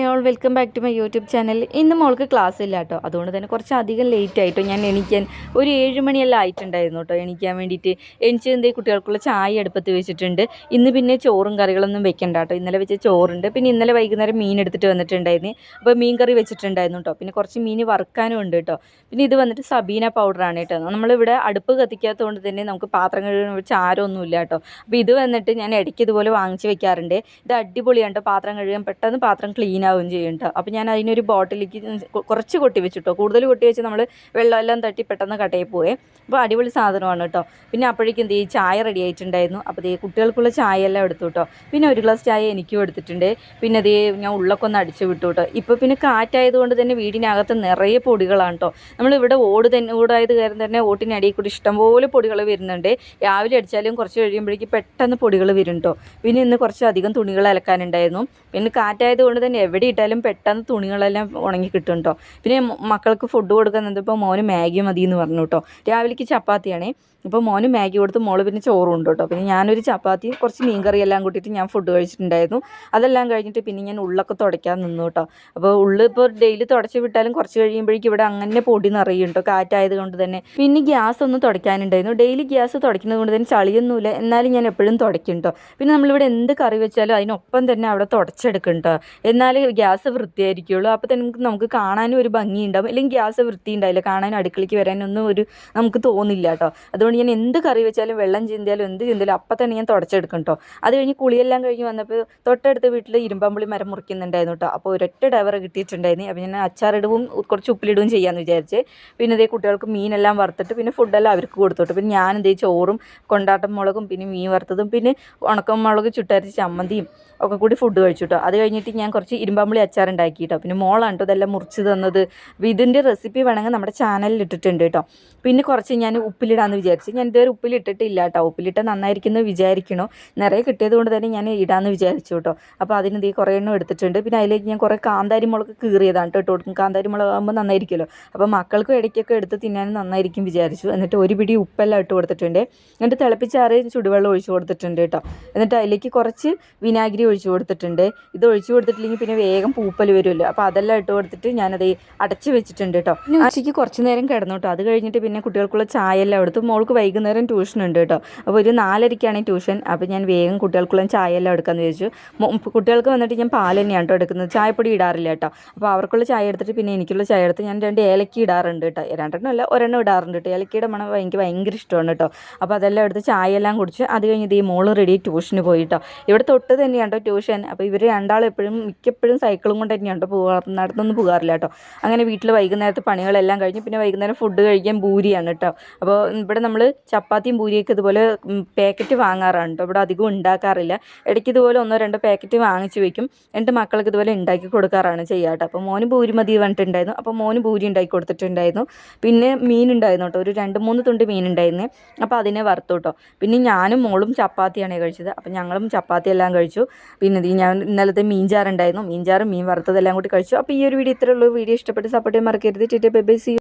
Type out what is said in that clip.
Hi all welcome back to my YouTube channel ഇന്ന് മോൾക്ക് class ഇല്ല കേട്ടോ അതുകൊണ്ട് തന്നെ കുറച്ച് അധികം ലേറ്റ് ആയിട്ടോ. ഞാൻ എണീക്കാൻ ഒരു ഏഴ് മണിയെല്ലാം ആയിട്ടുണ്ടായിരുന്നു കേട്ടോ എണീക്കാൻ വേണ്ടിയിട്ട് എണിച്ച് കുട്ടികൾക്കുള്ള ചായ അടുപ്പത്ത് വെച്ചിട്ടുണ്ട്. ഇന്ന് പിന്നെ ചോറും കറികളൊന്നും വെക്കണ്ട കേട്ടോ ഇന്നലെ വെച്ച ചോറുണ്ട്. പിന്നെ ഇന്നലെ വൈകുന്നേരം മീൻ എടുത്തിട്ട് വന്നിട്ടുണ്ടായിരുന്നു. അപ്പോൾ മീൻ കറി വെച്ചിട്ടുണ്ടായിരുന്നു കേട്ടോ പിന്നെ കുറച്ച് മീൻ വറുക്കാനും ഉണ്ട് കേട്ടോ പിന്നെ ഇത് വന്നിട്ട് സബീന പൗഡറാണ് കേട്ടോ നമ്മളിവിടെ അടുപ്പ് കത്തിക്കാത്തതുകൊണ്ട് തന്നെ നമുക്ക് പാത്രം കഴുകുന്ന ചാരമൊന്നും ഇല്ല കേട്ടോ അപ്പോൾ ഇത് വന്നിട്ട് ഞാൻ ഇടയ്ക്ക് ഇതുപോലെ വാങ്ങിച്ച് വെക്കാറുണ്ട്. ഇത് അടിപൊളിയാണ് കേട്ടോ പാത്രം കഴുകാൻ പെട്ടെന്ന് പാത്രം ക്ലീൻ ആവുകയും ചെയ്യും കേട്ടോ അപ്പോൾ ഞാൻ അതിനൊരു ബോട്ടിലേക്ക് കുറച്ച് കൊട്ടി വെച്ചിട്ടോ. കൂടുതൽ കൊട്ടി വെച്ച് നമ്മൾ വെള്ളമെല്ലാം തട്ടി പെട്ടെന്ന് കട്ടയിൽ പോയേ അപ്പോൾ അടിപൊളി സാധനമാണ് കേട്ടോ പിന്നെ അപ്പോഴേക്കും എന്ത് ഈ ചായ റെഡി ആയിട്ടുണ്ടായിരുന്നു. അപ്പോൾ ഈ കുട്ടികൾക്കുള്ള ചായ എല്ലാം എടുത്തു കേട്ടോ പിന്നെ ഒരു ഗ്ലാസ് ചായ എനിക്കും എടുത്തിട്ടുണ്ട്. പിന്നെ അതേ ഞാൻ ഉള്ളക്കൊന്ന് അടിച്ചു വിട്ടു കേട്ടോ ഇപ്പോൾ പിന്നെ കാറ്റായതുകൊണ്ട് തന്നെ വീടിനകത്ത് നിറയെ പൊടികളാണ് കേട്ടോ നമ്മളിവിടെ ഓട് തന്നെ ഓടായത് കാരണം തന്നെ ഓട്ടിനടിയിൽ കൂടി ഇഷ്ടംപോലെ പൊടികൾ വരുന്നുണ്ട്. രാവിലെ അടിച്ചാലും കുറച്ച് കഴിയുമ്പോഴേക്ക് പെട്ടെന്ന് പൊടികൾ വരും കേട്ടോ പിന്നെ ഇന്ന് കുറച്ച് അധികം തുണികൾ അലക്കാനുണ്ടായിരുന്നു. പിന്നെ കാറ്റായത് കൊണ്ട് തന്നെ ഇട്ടാലും പെട്ടെന്ന് തുണികളെല്ലാം ഉണങ്ങി കിട്ടും കേട്ടോ പിന്നെ മക്കൾക്ക് ഫുഡ് കൊടുക്കാൻ ഇപ്പോൾ മോന് മാഗി മതി എന്ന് പറഞ്ഞു കേട്ടോ രാവിലേക്ക് ചപ്പാത്തിയാണേ. ഇപ്പോൾ മോന് മാഗി കൊടുത്ത് മോൾ പിന്നെ ചോറും ഉണ്ട് കേട്ടോ പിന്നെ ഞാനൊരു ചപ്പാത്തി കുറച്ച് മീൻ കറി എല്ലാം കൂട്ടിയിട്ട് ഞാൻ ഫുഡ് കഴിച്ചിട്ടുണ്ടായിരുന്നു. അതെല്ലാം കഴിഞ്ഞിട്ട് പിന്നെ ഞാൻ ഉള്ളൊക്കെ തുടയ്ക്കാൻ നിന്നു കേട്ടോ അപ്പോൾ ഉള്ളു ഇപ്പോൾ ഡെയിലി തുടച്ച് വിട്ടാലും കുറച്ച് കഴിയുമ്പോഴേക്കും ഇവിടെ അങ്ങനെ പൊടി നിറയും കേട്ടോ കാറ്റായത് കൊണ്ട് തന്നെ. പിന്നെ ഗ്യാസ് ഒന്ന് തുടയ്ക്കാനുണ്ടായിരുന്നു. ഡെയിലി ഗ്യാസ് തുടയ്ക്കുന്നത് കൊണ്ട് തന്നെ ചളിയൊന്നുമില്ല. എന്നാലും ഞാൻ എപ്പോഴും തുടയ്ക്കും കേട്ടോ പിന്നെ നമ്മളിവിടെ എന്ത് കറി വെച്ചാലും അതിനൊപ്പം തന്നെ അവിടെ തുടച്ചെടുക്കും കേട്ടോ എന്നാലേ ഗ്യാസ് വൃത്തിയായിരിക്കുള്ളൂ. അപ്പോൾ തന്നെ നമുക്ക് നമുക്ക് കാണാനും ഒരു ഭംഗി ഉണ്ടാവും അല്ലെങ്കിൽ ഗ്യാസ് വൃത്തി ഉണ്ടാവില്ല കാണാനും അടുക്കളയ്ക്ക് വരാനൊന്നും ഒരു നമുക്ക് തോന്നില്ല കേട്ടോ. അതുകൊണ്ട് ഞാൻ എന്ത് കറി വെച്ചാലും വെള്ളം ചിന്തിയാലും എന്ത് ചിന്തിയാലും അപ്പം തന്നെ ഞാൻ തുടച്ചെടുക്കും കേട്ടോ. അത് കഴിഞ്ഞ് കുളിയെല്ലാം കഴിഞ്ഞ് വന്നപ്പോൾ തൊട്ടടുത്ത് വീട്ടിൽ ഇരുമ്പമ്പുളി മരം മുറിക്കുന്നുണ്ടായിരുന്നു കേട്ടോ. അപ്പോൾ ഒരൊറ്റ ഡവർ കിട്ടിയിട്ടുണ്ടായിരുന്നു. അപ്പോൾ ഞാൻ അച്ചാറിടുവും കുറച്ച് ഉപ്പിലിടുകയും ചെയ്യാമെന്ന് വിചാരിച്ച്. പിന്നെ ഇതേ കുട്ടികൾക്ക് മീനെല്ലാം വറുത്തിട്ട് പിന്നെ ഫുഡെല്ലാം അവർക്ക് കൊടുത്തോട്ടെ പിന്നെ ഞാൻ എന്തേ ചോറും കൊണ്ടാട്ടം മുളകും പിന്നെ മീൻ വറുത്തതും പിന്നെ ഉണക്കം മുളക് ചുട്ടരച്ച് ചമ്മന്തിയും ഒക്കെ കൂടി ഫുഡ് കഴിച്ചു കേട്ടോ. അത് കഴിഞ്ഞിട്ട് ഞാൻ കുറച്ച് ഇരുമ്പാമ്പുളി അച്ചാർ ഉണ്ടാക്കി കേട്ടോ പിന്നെ മോളാണ് കേട്ടോ ഇതെല്ലാം മുറിച്ച് തന്നത്. അപ്പോൾ ഇതിന്റെ റെസിപ്പി വേണമെങ്കിൽ നമ്മുടെ ചാനലിൽ ഇട്ടിട്ടുണ്ട് കേട്ടോ പിന്നെ കുറച്ച് ഞാൻ ഉപ്പിലിടാമെന്ന് വിചാരിച്ചു. ഞാൻ ഇതുവരെ ഉപ്പിലിട്ടിട്ടില്ല കേട്ടോ ഉപ്പിലിട്ട് നന്നായിരിക്കുന്നു വിചാരിക്കണോ. നിറയെ കിട്ടിയത് കൊണ്ട് തന്നെ ഞാൻ ഇടാമെന്ന് വിചാരിച്ചു കേട്ടോ അപ്പോൾ അതിന് ഇതേ കുറേ എണ്ണം എടുത്തിട്ടുണ്ട്. പിന്നെ അതിലേക്ക് ഞാൻ കുറേ കാന്താരി മുളക് കീറിയതാണ് കേട്ടോ കൊടുക്കും. കാന്താരി മുളക് ആകുമ്പോൾ നന്നായിരിക്കുമല്ലോ. അപ്പോൾ മക്കൾക്കും ഇടയ്ക്കൊക്കെ എടുത്ത് തിന്നാനും നന്നായിരിക്കും വിചാരിച്ചു. എന്നിട്ട് ഒരു പിടി ഉപ്പെല്ലാം ഇട്ട് കൊടുത്തിട്ടുണ്ട്. എന്നിട്ട് തിളപ്പിച്ചാറ് ചുടുവെള്ളം ഒഴിച്ചു കൊടുത്തിട്ടുണ്ട് കേട്ടോ എന്നിട്ട് അതിലേക്ക് കുറച്ച് വിനാഗിരി ഒഴിച്ചു കൊടുത്തിട്ടുണ്ട്. ഇത് ഒഴിച്ചു കൊടുത്തിട്ടില്ലെങ്കിൽ പിന്നെ വേഗം പൂപ്പൽ വരുമല്ലോ. അപ്പോൾ അതെല്ലാം ഇട്ട് കൊടുത്തിട്ട് ഞാനത് അടച്ച് വെച്ചിട്ടുണ്ട് കേട്ടോ ഉച്ചയ്ക്ക് കുറച്ച് നേരം കിടന്നു കേട്ടോ അത് കഴിഞ്ഞിട്ട് പിന്നെ കുട്ടികൾക്കുള്ള ചായ എല്ലാം എടുത്തു മോൾക്ക് വൈകുന്നേരം ട്യൂഷൻ ഉണ്ട് കേട്ടോ അപ്പോൾ ഒരു നാലരയ്ക്കാണ് ട്യൂഷൻ. അപ്പോൾ ഞാൻ വേഗം കുട്ടികൾക്കുള്ള ചായ എല്ലാം എടുക്കാമെന്ന് വിചാരിച്ചു കുട്ടികൾക്ക് വന്നിട്ട് ഞാൻ പാൽ തന്നെയാണ് കേട്ടോ എടുക്കുന്നത്. ചായപ്പൊടി ഇടാറില്ല കേട്ടോ അപ്പോൾ അവർക്കുള്ള ചായ എടുത്തിട്ട് പിന്നെ എനിക്കുള്ള ചായ എടുത്ത് ഞാൻ രണ്ട് ഏലക്കി ഇടാറുണ്ട് കേട്ടോ രണ്ടെണ്ണം അല്ല ഒരെണ്ണം ഇടാറുണ്ട് കേട്ടോ ഏലക്കയുടെ മണം എനിക്ക് ഭയങ്കര ഇഷ്ടമാണ് കേട്ടോ അപ്പോൾ അതെല്ലാം എടുത്ത് ചായ എല്ലാം കുടിച്ച് അത് കഴിഞ്ഞ് ഈ മോൾ റെഡി ട്യൂഷന് പോയിട്ടോ ഇവിടെ തൊട്ട് തന്നെയാണ് കേട്ടോ ട്യൂഷൻ. അപ്പോൾ ഇവർ രണ്ടാളും എപ്പോഴും മിക്കപ്പോഴും സൈക്കിളും കൊണ്ട് തന്നെയാണ് കേട്ടോ പോകാറ് നടന്നൊന്നും പോകാറില്ല കേട്ടോ. അങ്ങനെ വീട്ടിൽ വൈകുന്നേരത്തെ പണികളെല്ലാം കഴിഞ്ഞ് പിന്നെ വൈകുന്നേരം ഫുഡ് കഴിക്കാൻ പൂരിയാണ് കേട്ടോ. അപ്പോൾ ഇവിടെ നമ്മൾ ചപ്പാത്തിയും പൂരിയൊക്കെ ഇതുപോലെ പാക്കറ്റ് വാങ്ങാറാണ് കേട്ടോ. ഇവിടെ അധികം ഉണ്ടാക്കാറില്ല. ഇടയ്ക്ക് ഇതുപോലെ ഒന്നോ രണ്ടോ പാക്കറ്റ് വാങ്ങിച്ച് വെക്കും. എന്റെ മക്കൾക്ക് ഇതുപോലെ ഉണ്ടാക്കി കൊടുക്കാറാണ് ചെയ്യുക കേട്ടോ. അപ്പോൾ മോന് പൂരി മതി പറഞ്ഞിട്ടുണ്ടായിരുന്നു. അപ്പോൾ മോന് പൂരി ഉണ്ടാക്കി കൊടുത്തിട്ടുണ്ടായിരുന്നു. പിന്നെ മീൻ ഉണ്ടായിരുന്നു കേട്ടോ. ഒരു രണ്ട് മൂന്ന് തുണ്ട് മീൻ ഉണ്ടായിരുന്നു. അപ്പോൾ അതിനെ വറുത്തു കേട്ടോ. പിന്നെ ഞാനും മോളും ചപ്പാത്തിയാണ് കഴിച്ചത്. അപ്പോൾ ഞങ്ങളും ചപ്പാത്തി എല്ലാം കഴിച്ചു. പിന്നെ ഞാൻ ഇന്നലത്തെ മീൻചാറുണ്ടായിരുന്നു. മീൻചാറും മീൻ വറുത്തതെല്ലാം കൂടി കഴിച്ചു. അപ്പോൾ ഈ ഒരു വീഡിയോ ഇത്രയുള്ളൂ വീഡിയോ ഇഷ്ടപ്പെട്ട് സപ്പോർട്ട് ചെയ്യാൻ മറക്കരുത്. ടിറ്റേ ബൈ സി